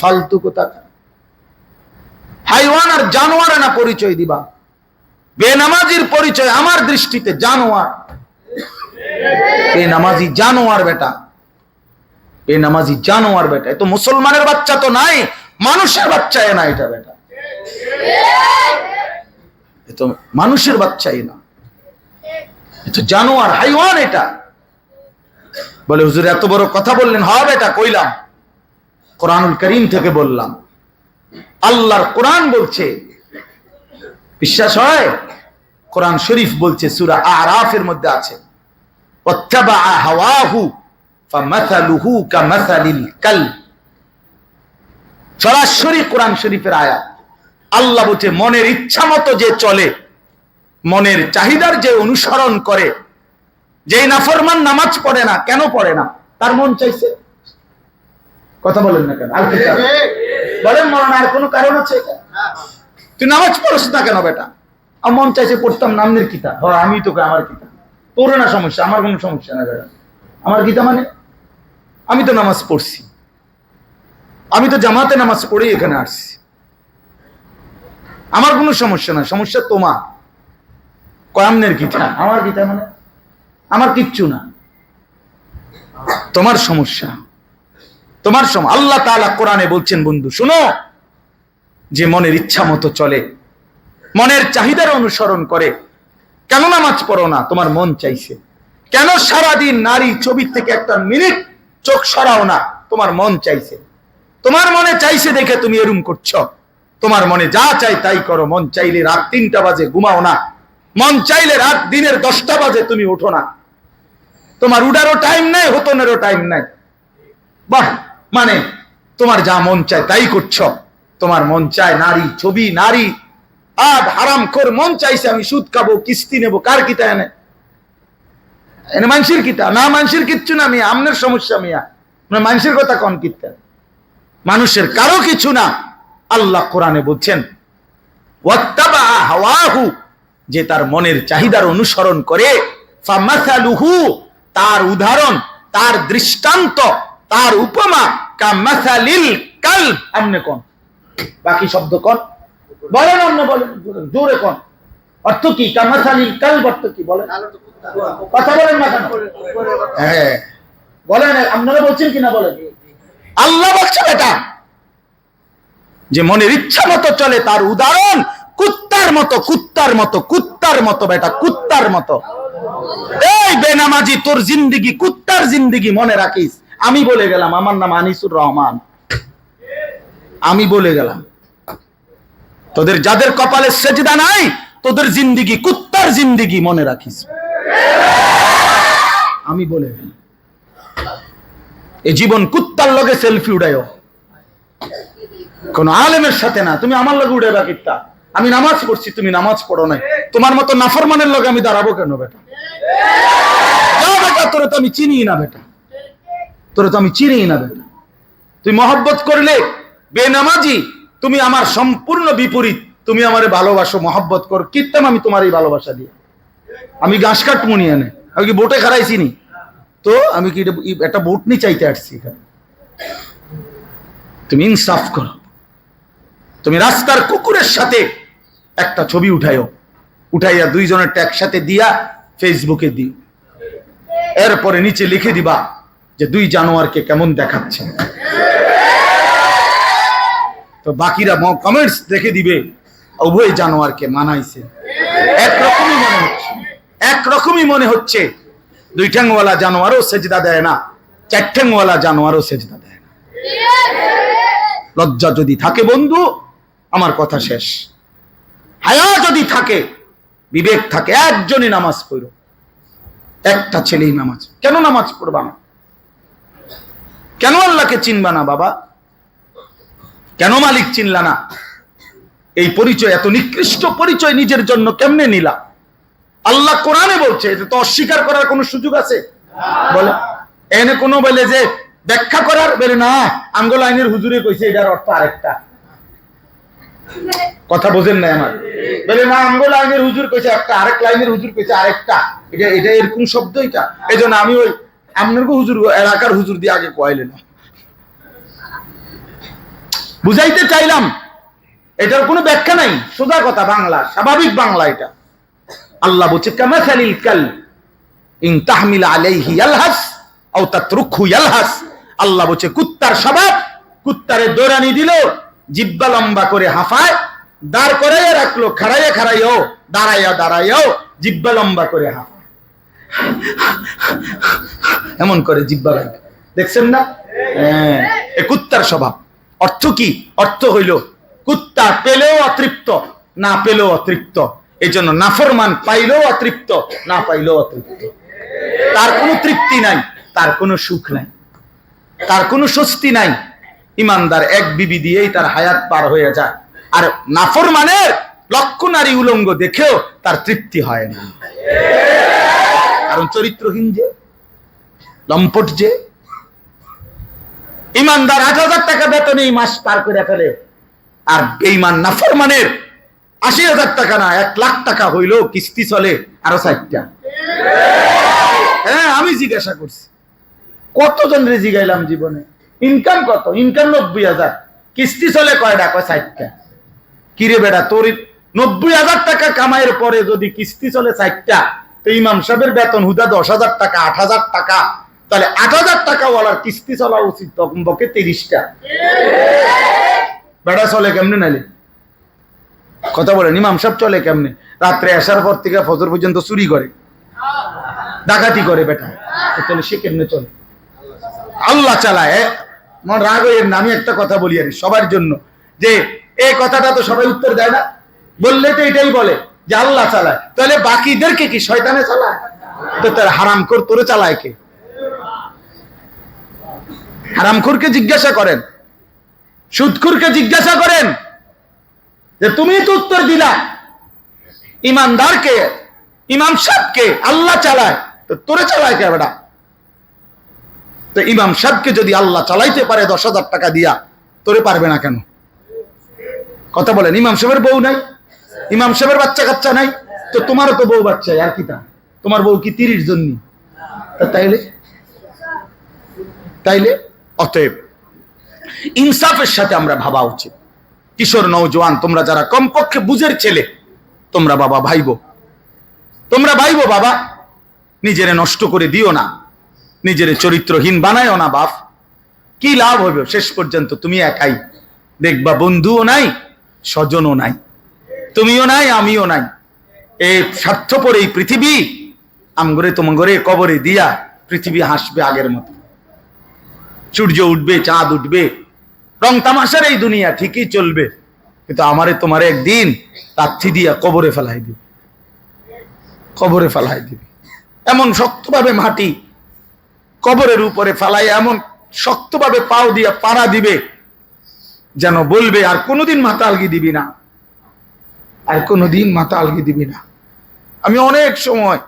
ফালতু কোথা। হাইওয়ান আর জানোয়ারে না পরিচয় দিবা। বেনামাজির পরিচয় আমার দৃষ্টিতে জানোয়ার। বেনামাজি জানোয়ার বেটা। বেনামাজি জানোয়ার বেটা। এ তো মুসলমানের বাচ্চা তো নাই, মানুষের বাচ্চা এ না এটা বেটা। এ তো মানুষের বাচ্চাই না। এ তো জানোয়ার, হাইওয়ান এটা। বলে হুজুর, এত বড় কথা বললেন হবে এটা কইলাম। কোরআনুল করিম থেকে বললাম। আল্লাহর কোরআন বলছে, বিশ্বাস হয়? কোরআন শরীফ বলছে, সুরা আরাফের মধ্যে আছে। সরাসরি কোরআন শরীফের আয়াত। আল্লাহ বলছে, মনের ইচ্ছা মতো যে চলে, মনের চাহিদার যে অনুসরণ করে, যেই নাফরমান নামাজ পড়ে না, কেন পড়ে না? তার মন চাইছে? কথা বলেন না কেন? আর কি বলেন মরণ আর কোনো কারণ আছে? তুই নামাজ পড়স না কেন বেটা? আমার মন চাইছে পড়তাম নামনের কিতা হ আমি তোকে আমার কিতা তোর না সমস্যা আমার কোনো সমস্যা না বেটা। আমার গীতা মানে? আমি তো নামাজ পড়ছি। আমি তো জামাতে নামাজ পড়েই এখানে আসছি। আমার কোনো সমস্যা না সমস্যা তোমার। কয়ামনের গীতা আমার গীতা মানে? আমার কিচ্ছু না। তোমার সমস্যা। তোমার সম আল্লাহ তাআলা কোরআনে বলছেন, বন্ধু, শুনো। যে মনের ইচ্ছা মতো চলে, মনের চাহিদার অনুসরণ করে। কেন নামাজ পড়ো না? তোমার মন চাইছে। কেন সারাদিন নারী ছবির থেকে একটা মিনিট চোখ সরাও না? তোমার মন চাইছে। তোমার মনে চাইছে দেখে তুমি এরম করছ। তোমার মনে যা চাই তাই করো। মন চাইলে রাত তিনটা বাজে ঘুমাও না। মন চাইলে রাত দিনের দশটা বাজে তুমি ওঠো না। তোমার উডারও টাইম নাই, হতনেরও টাইম নাই। বাহ! মানে তোমার যা মন চায় তাই করছ। তোমার মন চায় নারী, ছবি, নারী। আদ হারাম খোর মন চাইছে আমি সুদ খাব, কিস্তি নেব, কার কিতা এনে? এনে মানুষের কিতা? না মানুষের কিচ্ছু না মিয়া, আমনের সমস্যা মিয়া। মানে মানুষের কথা কোন কিতা? মানুষের কারও কিছু না। আল্লাহ কোরআনে বলছেন যে তার মনের চাহিদার অনুসরণ করে তার উদাহরণ, তার দৃষ্টান্ত। তার উপমা, কামাসালিল কাল আমনে কোন? বাকি শব্দ কোন? বলেন অন্য, বলেন, জোরে কোন? অর্থ কি? কামাসালিল কাল অর্থ কি? বলেন। কথা বলেন না কেন? হ্যাঁ। বলেন, আপনারা বলছেন কিনা বলেন? আল্লাহ বলছে এটা। যে মনের ইচ্ছা মতো চলে তার উদাহরণ, কুত্তার মতো কুত্তার মতো কুত্তার মতো, বেটা, কুত্তার মতো। এই বেনামাজি, তোর জিন্দিগি, কুত্তার জিন্দিগি মনে রাখিস। আমি বলে গেলাম, আমার নাম আনিসুর রহমান। আমি বলে গেলাম, তোদের যাদের কপালে সেজদা নাই, তোদের জিন্দিগি, কুত্তার জিন্দিগি মনে রাখিস। আমি বলে গেলাম এই জীবন কুত্তার লগে সেলফি উড়াইও কোন আলেমের সাথে না, তুমি আমার লগে উড়ে কিত্তা? আমি নামাজ পড়ছি, তুমি নামাজ পড়ো নাই। তোমার মতো নাফরমানের লগে আমি দাঁড়াবো কেন বেটা? বেটা, তোরে তো আমি চিনি না বেটা। তোরে তো আমি চিনি না বেটা। তুই মহব্বত করলে, বেনামাজি, তুমি আমার সম্পূর্ণ বিপরীত। তুমি আমারে ভালোবাসো, মহব্বত কর কিত্তাম আমি তোমার এই ভালোবাসা দিয়ে আমি ঘাস কাটমুনি এনে, আমি কি বোটে খারাইছি নি? তো আমি কি একটা বোট নি চাইতে আসছি এখানে। তুমি ইনসাফ করো। তুমি রাস্তার কুকুরের সাথে একটা ছবি উঠাইও উঠাইয়া দুইজনের একসাথে দিয়া ফেসবুকে দিও। এরপরে নিচে লিখে দিবা যে দুই জানোয়ারকে কেমন দেখাচ্ছে তো বাকিরা কমেন্টস দেখে দিবে, উভয় জানোয়ারকে মানাইছে। একরকমই মনে হচ্ছে, একরকমই মনে হচ্ছে, দুই ঠ্যাংওয়ালা জানোয়ারও সেজদা দেয় না, চার ঠ্যাংওয়ালা জানোয়ারও সেজদা দেয় না। লজ্জা যদি থাকে বন্ধু, আমার কথা শেষ। হায়া যদি থাকে, বিবেক থাকে, একজনই নামাজ পড়ো। একটা ছেলেই নামাজ, কেন নামাজ পড়বা না? কেন আল্লাহকে চিনবা না বাবা? কেন মালিক চিনলা না? এই পরিচয়, এত নিকৃষ্ট পরিচয় নিজের জন্য কেমনে নিলা? আল্লাহ কোরআনে বলছে, এটা তো অস্বীকার করার কোনো সুযোগ আছে? বলে, এনে কোনো বলে যে ব্যাখ্যা করার? বলে, না, আঙ্গল আইনের হুজুরে কইছে, এটার অর্থ আরেকটা। কথা বোঝেন না আমার? বলে, না, আঙ্গল আইনের হুজুর কইছে একটা, আরেক লাইনের হুজুর কইছে আরেকটা। এটা এটা এরকম শব্দ এটা। এই আমি ওই আপনার হুজুর, এলাকার হুজুর দিয়ে আগে কয়াইলে না। বুঝাইতে চাইলাম, এটার কোনো ব্যাখ্যা নাই। সোজা কথা, বাংলা, স্বাভাবিক বাংলা এটা। আল্লাহ বলছে কামাথালিল কাল ইন তাহমিল আলাইহি ইয়ালহাস আও তাতরুকহু ইয়ালহাস। আল্লাহ বলছে, কুত্তার স্বভাব, কুত্তারে দৌড়ানি দিল, জিব্বা লম্বা করে হাফায়, দাঁড় করাইয়া রাখল, খাড়াইয়া খাড়াইও দাঁড়াইয়া দাঁড়াইও জিব্বা লম্বা করে হাফায়। এমন করে জিব্বা রাখে দেখছেন না? হ্যাঁ, কুত্তার স্বভাব। অর্থ কি? অর্থ হইল কুত্তা পেলেও অতৃপ্ত না পেলেও অতৃপ্ত। এই জন্য নাফরমান পাইলেও অতৃপ্ত না পাইলেও অতৃপ্ত। তার কোনো তৃপ্তি নাই তার কোনো সুখ নাই। তার কোনো স্বস্তি নাই। ইমানদার এক বিবি দিয়েই তার হায়াত পার হয়ে যায়। আর নাফরমানের লক্ষ নারী উলঙ্গ দেখেও তার তৃপ্তি হয় না। কারণ চরিত্রহীন যে, লম্পট যে, ইমানদার আট হাজার টাকা বেতনে এই মাস পার করে ফেলে। আর বেইমান নাফরমানের আশি হাজার টাকা না, এক লাখ টাকা হইলেও কিস্তি চলে আরও ষাটটা। হ্যাঁ আমি জিজ্ঞাসা করছি কতজন রে জিগাইলাম জীবনে? ইনকাম কত? ইনকাম নব্বই হাজার। কিস্তি চলে কয়টা কয় ষাটটা। কিরে বেটা তোর নব্বই হাজার টাকা কামাইয়ের পরে যদি কিস্তি চলে ষাটটা ইমাম সাহেবের বেতন হুদা দশ হাজার টাকা, আট হাজার টাকা। তাহলে আট হাজার টাকা ওয়ালার কিস্তি চলা উচিত তখন বকে তিরিশটা। বেড়া চলে কেমনে নাইলে কথা বলেন, ইমাম সাহেব চলে কেমনে? রাত্রে আসার পর থেকে ফজর পর্যন্ত চুরি করে, ডাকাতি করে বেটা। তাহলে সে কেমনে চলে? আল্লাহ চালায় আমার রাগ হইয়েন না, আমি একটা কথা বলি আর সবার জন্য। যে এই কথাটা তো সবাই উত্তর দেয় না। বললে তো এটাই বলে। যে আল্লাহ চালায়। তাহলে বাকিদেরকে কি শয়তানে চালায়? তো তার হারাম কর তোরে চালায় কে? হারামখুরকে জিজ্ঞাসা করেন। সুদখুরকে জিজ্ঞাসা করেন যে, তুমি তো উত্তর দিলা। ইমানদারকে, ইমাম সাহেবকে আল্লাহ চালায়। তো তোরে চালায় কে বেটা? তো ইমাম সাহেবকে যদি আল্লাহ চালাইতে পারে দশ হাজার টাকা দিয়া, তোরে পারবে না কেন? কথা বলেন, ইমাম সাহেবের বউ নাই। ইমাম সাহেবের বাচ্চা কাচ্চা নাই, তো তোমারও তো বউ বাচ্চা, আর কি তা? তোমার বউ কি তিরিশ জন্য তাইলে? তাইলে? অতএব, ইনসাফের সাথে আমরা ভাবা উচিত। কিশোর নৌজওয়ান তোমরা যারা কমপক্ষে বুঝের ছেলে, তোমরা বাবা, ভাইবো। তোমরা ভাইবো, বাবা। নিজেরে নষ্ট করে দিও না। নিজের চরিত্রহীন বানায়ও না, বাপ। কি লাভ হবে শেষ পর্যন্ত তুমি একাই। দেখবা বন্ধুও নাই, স্বজনও নাই। তুমিও নাই, আমিও নাই। এই স্বার্থপর এই পৃথিবী, আমগরে তোমাগরে কবরে দিয়া পৃথিবী হাসবে আগের মতো। সূর্য উঠবে, চাঁদ উঠবে, রং তামাশার এই দুনিয়া ঠিকই চলবে। কিন্তু আমারে তোমার একদিন লাথি দিয়া কবরে ফেলাই দিবে। কবরে ফেলাই দিবে। এমন শক্তভাবে মাটি কবরের উপরে ফেলাই এমন শক্তভাবে পাও দিয়া পাড়া দিবে, যেন বলবে, আর কোনোদিন মাথা দিবি না। আর কোনোদিন মাথা আলগি দিবি না। আমি অনেক সময়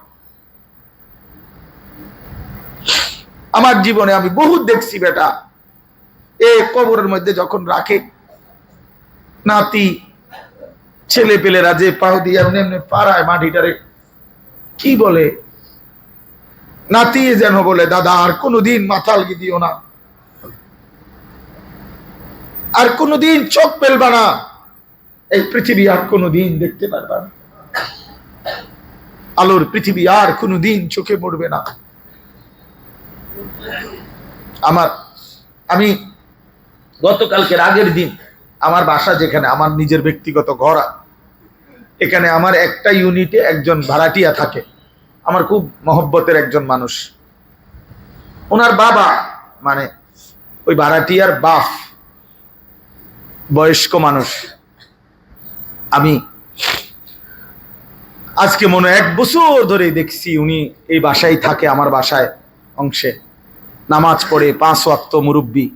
আমার জীবনে আমি বহুত দেখছি বেটা। এ কবরের মধ্যে যখন রাখে, নাতি ছেলে পেলেরা যে পাও দিয়ে পাড়ায় মাটিটারে কি বলে? নাতি যেন বলে, দাদা, আর কোনোদিন মাথা আলগি দিও না। আর কোনোদিন চোখ পেলবা না। এই পৃথিবী আর কোনোদিন দেখতে পারবা না। আলোর পৃথিবী আর কোনোদিন চোখে পড়বে না। আমার, আমি গতকালকের আগের দিন, আমার বাসা যেখানে, আমার নিজের ব্যক্তিগত ঘর এখানে আমার একটা ইউনিটে একজন ভাড়াটিয়া থাকে। আমার খুব মহব্বতের একজন মানুষ। ওনার বাবা মানে ওই ভাড়াটিয়ার বাপ, বয়স্ক মানুষ। আমি আজকে মনে এক বছর ধরে দেখছি উনি এই বাসায় থাকে, আমার বাসায় অংশে। নামাজ পড়ে, পাঁচ ওয়াক্ত মুরব্বী।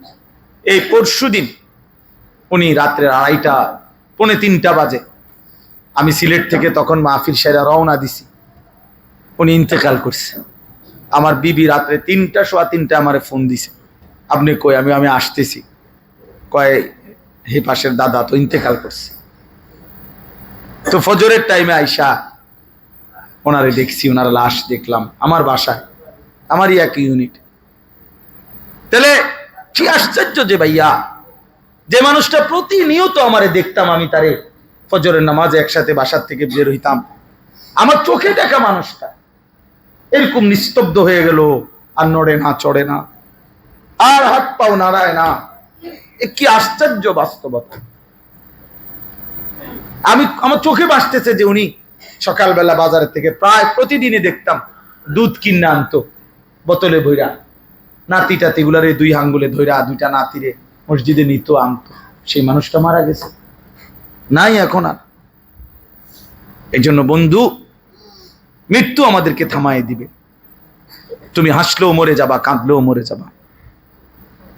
এই পরশু দিন উনি রাত্রে আড়াইটা, পৌনে তিনটা বাজে। আমি সিলেট থেকে তখন মাহফিল সেরা রওনা দিছি। উনি ইন্তেকাল করছে। আমার বিবি রাত্রে তিনটা, সোয়া তিনটা আমারে ফোন দিছে। আপনি কই? আমি আমি আসতেছি। কয়, হে পাশের দাদা তো ইন্তেকাল করছে। তো ফজরের টাইমে আইসা ওনারে দেখছি, ওনার লাশ দেখলাম আমার বাসায়, আমারই এক ইউনিট তাহলে কি আশ্চর্য যে ভাইয়া, যে মানুষটা প্রতিনিয়ত আমারে দেখতাম আমি তারে ফজরের নামাজে একসাথে বাসার থেকে বের হইতাম। আমার চোখে দেখা মানুষটা, এরকম নিস্তব্ধ হয়ে গেল, আর নড়ে না, চড়ে না, আর হাত পাও নাড়ায় না। কি আশ্চর্য বাস্তবতা। আমি, আমার চোখে বাসতেছে যে উনি সকালবেলা বাজারের থেকে প্রায় প্রতিদিনই দেখতাম দুধ কিনে আনতো, বোতলে ভৈরা নাতি টাতিগুলারে দুই আঙ্গুলে ধৈরা দুইটা নাতিরে মসজিদে নিত, আনতো। সেই মানুষটা মারা গেছে। নাই এখন আর। এই জন্য বন্ধু, মৃত্যু আমাদেরকে থামায় দিবে। তুমি হাসলেও মরে যাবা, কাঁদলেও মরে যাবা।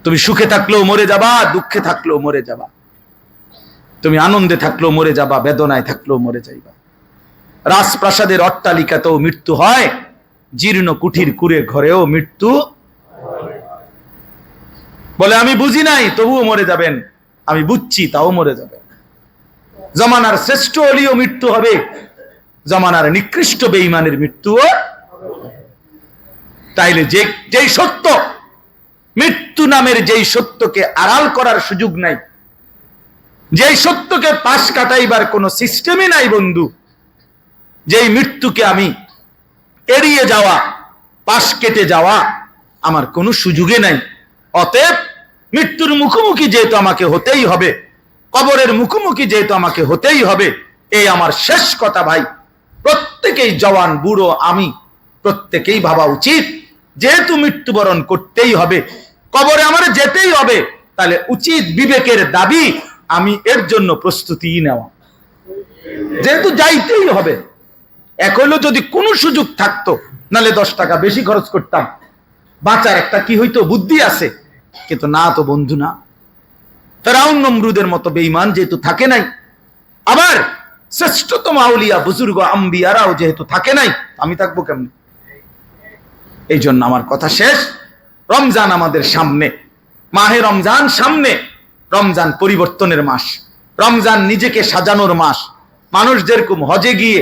তুমি সুখে থাকলেও মরে যাবা, দুঃখে থাকলেও মরে যাবা। তুমি আনন্দে থাকলেও মরে যাবা, বেদনায় থাকলেও মরে যাইবা। রাজপ্রাসাদের অট্টালিকাতেও মৃত্যু হয়, জীর্ণ কুঠির কুড়ে ঘরেও মৃত্যু বলে, আমি বুঝি নাই, তবুও মরে যাবেন। আমি বুঝছি, তাও মরে যাবেন। জমানার শ্রেষ্ঠ অলিও মৃত্যু হবে, জমানার নিকৃষ্ট বেঈমানের মৃত্যুও তাইলে যে, যেই সত্য, মৃত্যু নামের যেই সত্যকে আড়াল করার সুযোগ নাই যেই সত্যকে পাশ কাটাইবার কোনো সিস্টেমই নাই বন্ধু। যেই মৃত্যুকে আমি এড়িয়ে যাওয়া, পাশ কেটে যাওয়া আমার কোনো সুযোগে নাই। অতএব মৃত্যুর মুখোমুখি যেহেতু আমাকে হতেই হবে, কবরের মুখোমুখি যেহেতু আমাকে হতেই হবে, এই আমার শেষ কথা ভাই। প্রত্যেকেই জওয়ান, বুড়ো, আমি, প্রত্যেকেই ভাবা উচিত, যেহেতু মৃত্যুবরণ করতেই হবে, কবরে আমার যেতেই হবে, তাহলে উচিত বিবেকের দাবি আমি এর জন্য প্রস্তুতি নেওয়া। যেহেতু যাইতেই হবে, এক হইল যদি কোনো সুযোগ থাকতো নালে দশ টাকা বেশি খরচ করতাম। বাঁচার একটা কি হইতো? বুদ্ধি আছে, কিন্তু না তো বন্ধু না। ফেরাউন, নমরুদের মতো বেইমান যেহেতু থাকে নাই, আবার শ্রেষ্ঠতম আউলিয়া, বুজুর্গ, আম্বিয়ারাও যেহেতু থাকে নাই আমি থাকব কেমন? এই জন্য আমার কথা শেষ। রমজান আমাদের সামনে, মাহে রমজান সামনে। রমজান পরিবর্তনের মাস, রমজান নিজেকে সাজানোর মাস। মানুষ যেরকম হজে গিয়ে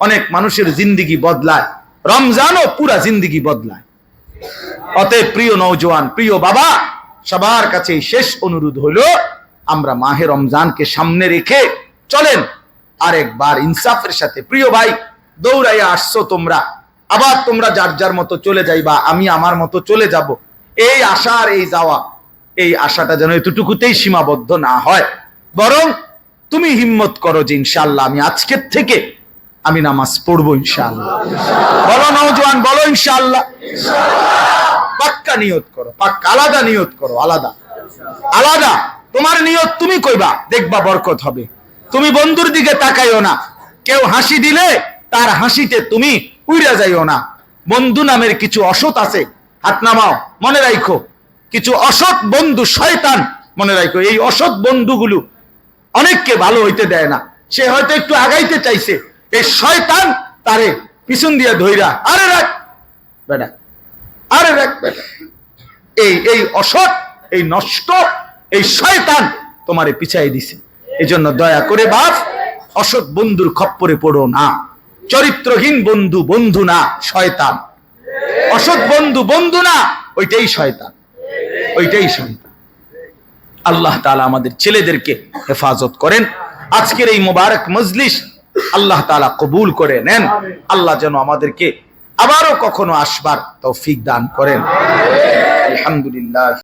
অনেক মানুষের জিন্দিগি বদলায়, রমজানও পুরা জিন্দিগি বদলায়। অতএব প্রিয় নৌজওয়ান প্রিয় বাবা, সবার কাছে শেষ অনুরোধ হলো আমরা মাহে রমজানকে সামনে রেখে চলেন, আরেকবার ইনসাফের সাথে। প্রিয় ভাই, দৌড়াইয়া আসছো তোমরা, আবার তোমরা যার যার মতো চলে যাইবা, আমি আমার মতো চলে যাব। এই আশা আর এই যাওয়া এই আশাটা যেন এতটুকুতেই সীমাবদ্ধ না হয়। বরং তুমি হিম্মত করো যে ইনশাল্লাহ আমি আজকের থেকে আমি নামাজ পড়ব ইনশাল্লাহ বলো নৌজওয়ান বলো ইনশাল্লাহ পাক্কা নিয়ত করো, পাক্কা, আলাদা নিয়ত করো, আলাদা। আলাদা, তোমার নিয়ত তুমি কইবা, দেখবা বরকত হবে। তুমি বন্ধুর দিকে তাকাইও না। কেউ হাসি দিলে তার হাসিতে তুমি উইরা যাইও না। বন্ধু নামের কিছু অসৎ আছে, হাত নামাও, মনে রাখো কিছু অসৎ বন্ধু শয়তান মনে রাখো, এই অসৎ বন্ধুগুলো অনেককে ভালো হইতে দেয় না। সে হয়তো একটু আগাইতে চাইছে, এই শয়তান তারে পিছন দিয়ে ধইরা, আরে রাখ, বেটা, আরে রাখ, বেটা, এই এই অসৎ, এই নষ্ট, এই শয়তান তোমারে পিছাই দিছে। এই জন্য দয়া করে বাপ, অসৎ বন্ধুর খপ্পরে পড়ো না। চরিত্রহীন বন্ধু বন্ধু না, শয়তান। অসৎ বন্ধু বন্ধু না, ওইটাই শয়তান। ওইটাই শুনি। আল্লাহ তালা আমাদের ছেলেদেরকে হেফাজত করেন। আজকের এই মোবারক মজলিস আল্লাহ তালা কবুল করে নেন। আল্লাহ যেন আমাদেরকে আবারও কখনো আসবার তৌফিক দান করেন। আলহামদুলিল্লাহ।